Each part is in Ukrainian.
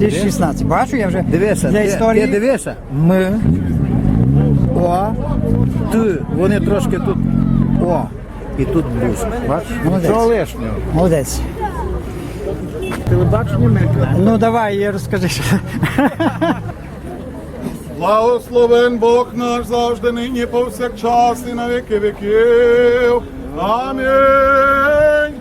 2016. Бачу, я вже Дивися, для ти, історії. ти дивися. Ми. О. Ти. Вони трошки тут. О. І тут блюз. Бачиш? Молодець. Нічого лишнього. Молодець. Телебачення ми. Ну давай, я розкажи. що. Благословен Бог наш завжди нині повсякчас і на віки віків. Амінь.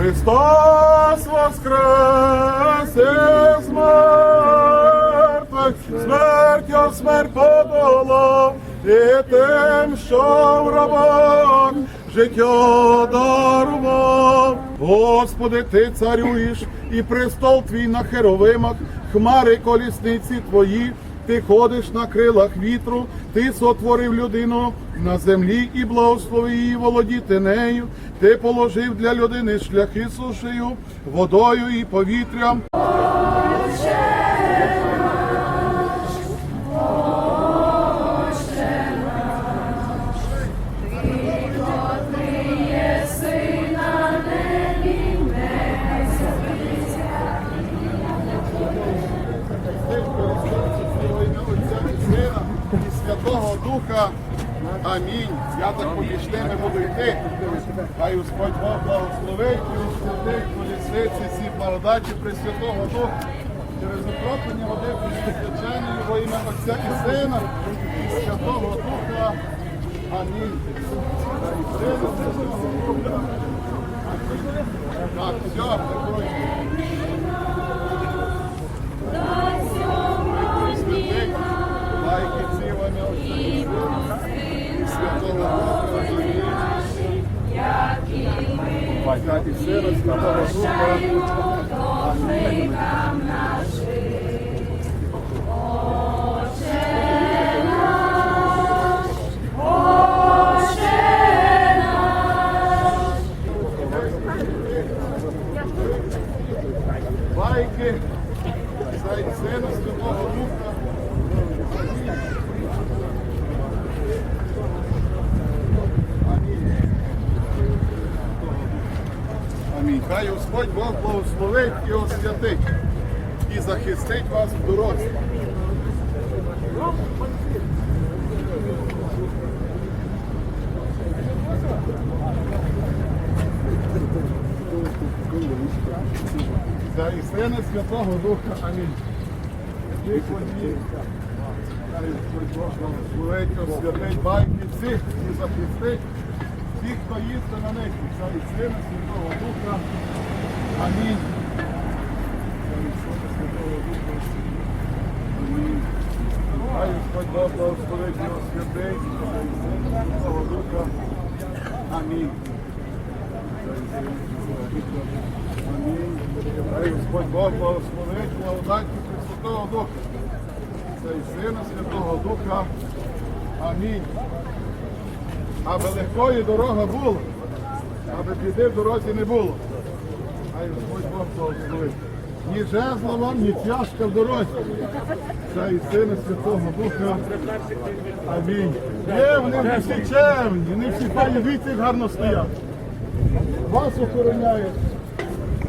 Христос воскрес із мертвих, смертю смерть подолав, і тим, що в гробах життя дарував. Господи, ти царюєш, і престол твій на херовимах, хмари колісниці твої. Ти ходиш на крилах вітру, ти сотворив людину на землі і благословив її володіти нею. Ти положив для людини шляхи сушею, водою і повітрям. І Святого Духа. Амінь. Я так поміж ними буду йти. Хай Господь Бог благословить і усвятить колісниці всі благодаті Пресвятого Духа. Через окроплення води присвяченої во ім'я Отця і Сина і Святого Духа. Амінь. Так, все, лайки Батька і Сина, Святого Духа. Байки, Зай Сина, Святого Духа. Амінь. Амінь. Хай Господь Бог благословить і освятить і захистить вас в дорозі. За і Сина Святого Духа. Амінь. Хай Господь Бог благословить, освятить байки всіх і захистить всіх, хто їсти на них. І Сина Святого Духа. Амінь. Святого. Амінь. Хай Господь Бог благословить освятить. За Святого Духа. Амінь. Амінь. Хай Господь Бог благословить благодаті Пресвятого Духа. Це Сина Святого Духа. Амінь. Аби легкої дорога була, аби біди в дорозі не було. Хай Господь Бог благословить. Ні жезла вам, ні тяжка в дорозі. Це і Сина Святого Духа. Амінь. Є, вони не всі чемні, вони всі дивіться, як гарно стоять. Вас охороняють,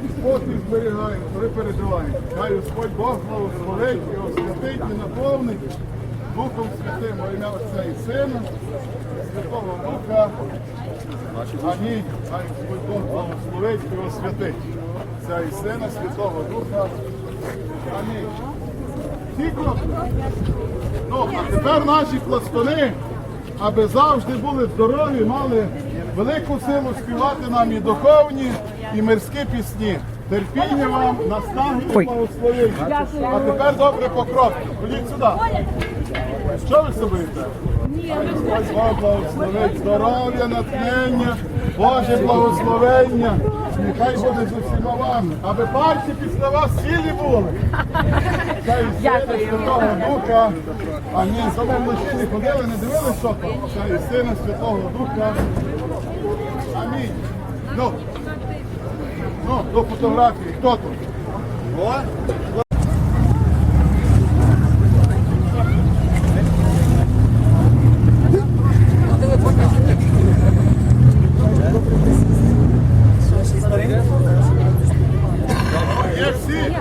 спокій зберігають, ви переживаєте. Хай Господь Бог благословить і освятить і наповнить Духом Святим ім'я Отця і Сина, Святого Духа. Амінь. Хай Бог благословить і освятить. Отця і Сина, Святого Духа. Амінь. Кроки. Ну, а тепер наші пластуни, аби завжди були здорові, мали велику силу співати нам і духовні, і мирські пісні. Терпіння вам, наснаги і благословення. А тепер добре покроп. Ходіть сюди. Що ви собі благословить здоров'я, натхнення, Боже благословення. Нехай буде з усіма вами, аби пальці після вас цілі були. Хай Сина Святого Духа. Амінь. Тому мужчини ходили, не дивились, що там. Хай Сина Святого Духа. Амінь. Ну, ну, до фотографії. Хто тут? О, є всі.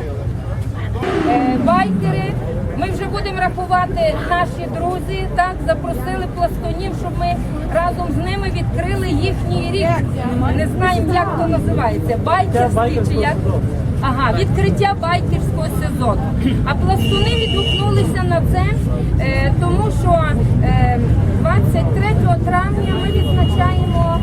Е, байкери. Ми вже будемо рахувати наші друзі. Так запросили пластунів, щоб ми разом з ними відкрили їхній рік. Не знаємо, як то називається. Байкерський чи як. Ага, відкриття байкерського сезону. А пластуни відгукнулися на це, е, тому що е, 23 травня ми відзначаємо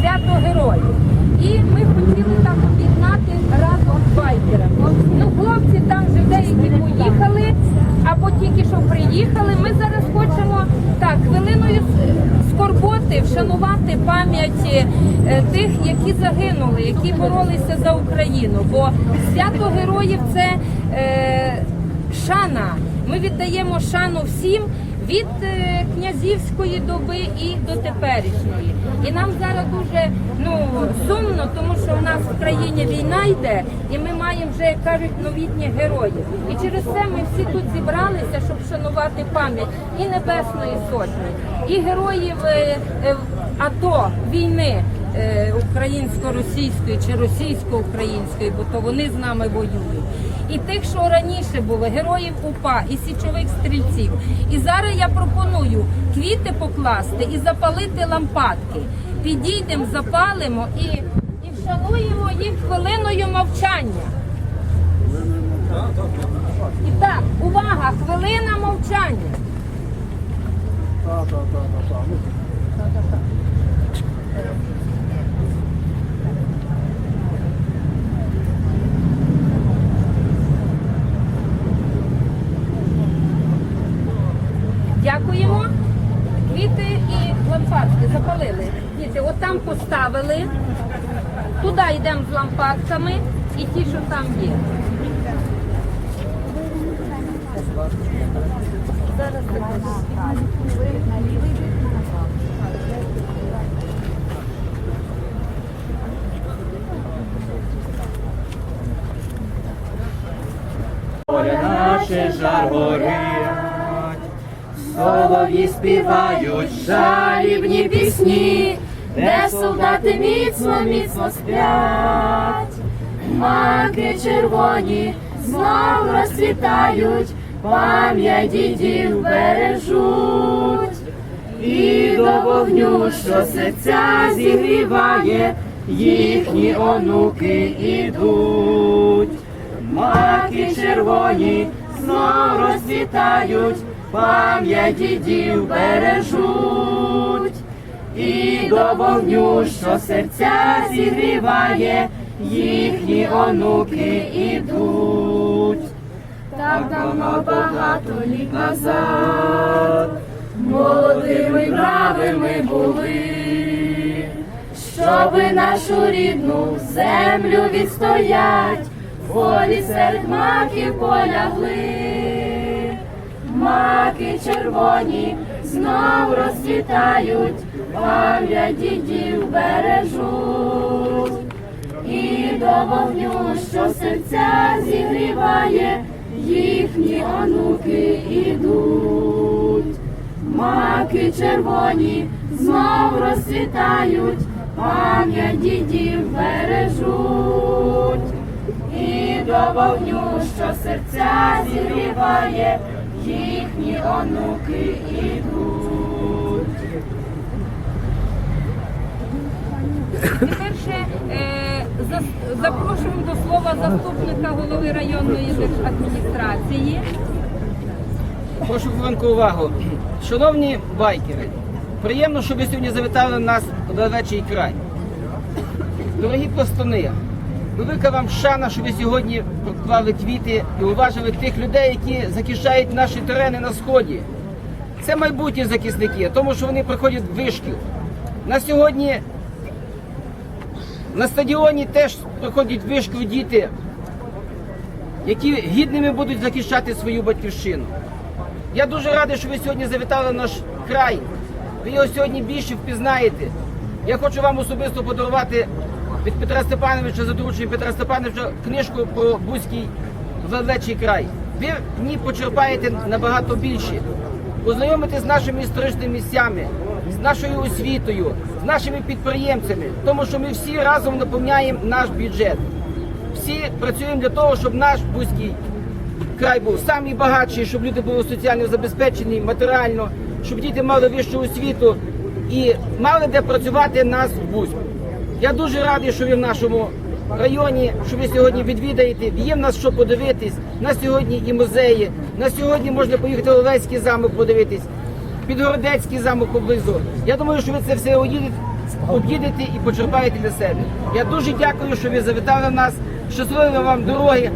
свято героїв. І ми хотіли так об'єднати разом з байкерами. Ну, хлопці там вже деякі поїхали, або тільки що приїхали. Ми зараз хочемо так хвилиною скорботи вшанувати пам'ять е, тих, які загинули, які боролися за Україну. Бо свято героїв це е, шана. Ми віддаємо шану всім від е, князівської доби і до теперішньої. І нам зараз дуже ну сумно, тому в нас в країні війна йде, і ми маємо вже як кажуть новітніх героїв. І через це ми всі тут зібралися, щоб шанувати пам'ять і Небесної Сотні, і героїв е, е, АТО війни. е, Українсько-російської чи російсько-української, бо то вони з нами воюють. І тих, що раніше були, героїв УПА і січових стрільців. І зараз я пропоную квіти покласти і запалити лампадки. Підійдемо, запалимо і, і вшануємо їх хвилиною мовчання. І так, увага, хвилина мовчання. Дякуємо. Квіти і лампадки запалили. Діти, от там поставили. Туди йдемо з лампадками і ті, що там є. Зараз Наше жар горять, солов'ї співають жалібні пісні, де солдати міцно, міцно сплять, маки червоні знов розцвітають, пам'ять дідів бережуть, і до вогню, що серця зігріває, їхні онуки ідуть. Маки червоні знов розцвітають, пам'ять дідів бережуть, і до вогню, що серця зігріває, їхні онуки ідуть. Так давно багато літ назад, молодими бравими були, щоби нашу рідну землю відстоять, в полі серед маків полягли, маки червоні знов розцвітають, пам'ять дідів бережуть, і до вогню, що серця зігріває, їхні онуки ідуть. Маки червоні знов розцвітають, пам'ять дідів бережуть. І до вогню, що серця зігріває, їхні онуки ідуть. Тепер ще е, запрошуємо до слова заступника голови районної адміністрації. Прошу хвилинку увагу. Шановні байкери, приємно, що ви сьогодні завітали нас в Левечий край. Дорогі пластуни, велика вам шана, що ви сьогодні поклали квіти і уважили тих людей, які захищають наші терени на сході. Це майбутні захисники, тому що вони приходять в вишкіл. На сьогодні на стадіоні теж приходять в діти, які гідними будуть захищати свою батьківщину. Я дуже радий, що ви сьогодні завітали наш край. Ви його сьогодні більше впізнаєте. Я хочу вам особисто подарувати від Петра Степановича, за дорученням Петра Степановича, книжку про Бузький Величий край. Ви в ній почерпаєте набагато більше. Познайомитесь з нашими історичними місцями, з нашою освітою, з нашими підприємцями, тому що ми всі разом наповняємо наш бюджет. Всі працюємо для того, щоб наш Бузький край був самий багатший, щоб люди були соціально забезпечені, матеріально, щоб діти мали вищу освіту і мали де працювати нас в Бузьку. Я дуже радий, що ви в нашому районі, що ви сьогодні відвідаєте. Є в нас що подивитись. На сьогодні і музеї. На сьогодні можна поїхати в Олеський замок подивитись, Підгородецький замок поблизу. Я думаю, що ви це все об'їдете, і почерпаєте для себе. Я дуже дякую, що ви завітали в нас. Щасливої вам дороги.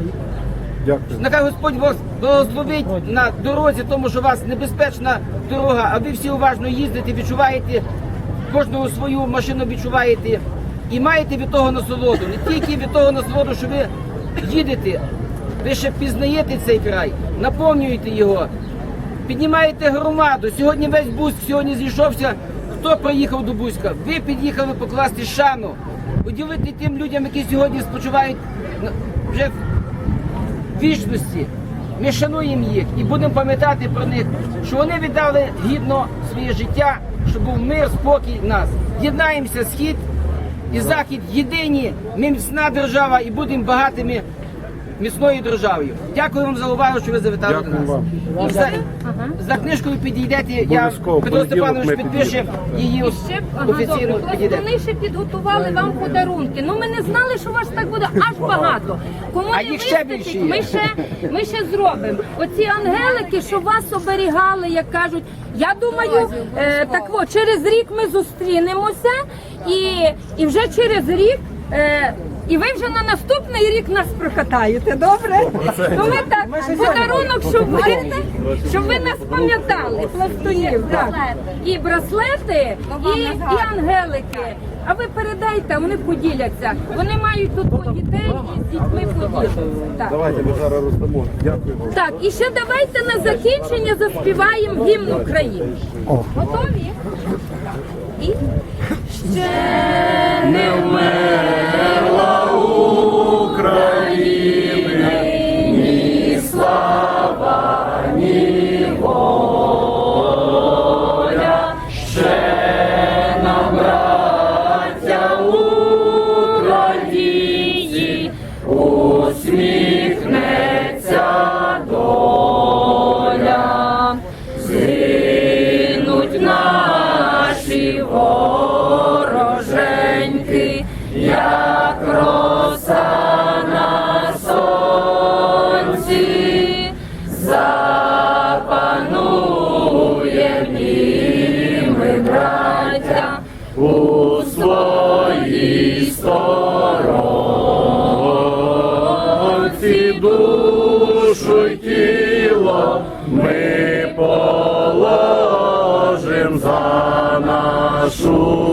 Дякую. Нехай Господь вас благословить на дорозі, тому що у вас небезпечна дорога, а ви всі уважно їздите, відчуваєте кожного свою машину відчуваєте і маєте від того насолоду. Не тільки від того насолоду, що ви їдете, ви ще пізнаєте цей край, наповнюєте його, піднімаєте громаду. Сьогодні весь Бузьк сьогодні зійшовся. Хто приїхав до Бузька? Ви під'їхали покласти шану, уділити тим людям, які сьогодні спочивають вже в вічності. Ми шануємо їх і будемо пам'ятати про них, що вони віддали гідно своє життя, щоб був мир, спокій нас. Єднаємося, схід і захід єдині. Ми міцна держава і будемо багатими міцною державою. Дякую вам за увагу, що ви завітали до нас. вам. І за, за книжкою підійдете. Я Обов'язково, Петро понеділок Степанович підпише її Ще б- ага, офіційно добре. підійде. Вони ще підготували вам подарунки. Ну ми не знали, що у вас так буде аж багато. Кому А не їх ще вистачить, більше є. ми ще ми ще зробимо. Оці ангелики, що вас оберігали, як кажуть. Я думаю, е, так от, через рік ми зустрінемося, і, і вже через рік. Е, і ви вже на наступний рік нас прокатаєте, добре? Ну ми так, подарунок, щоб ви, щоб ви нас пам'ятали, пластунів. Так. І браслети, і, і ангелики. А ви передайте, вони поділяться. Вони мають тут по дітей і з дітьми поділяться. Так. Давайте ми зараз роздамо. Дякую вам. Так, і ще давайте на закінчення заспіваємо гімн України. Готові? І ще не наші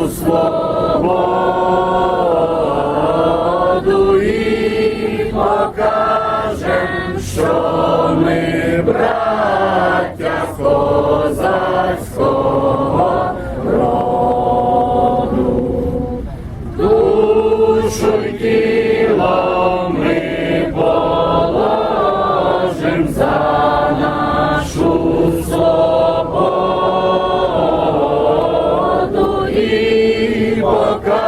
свободу і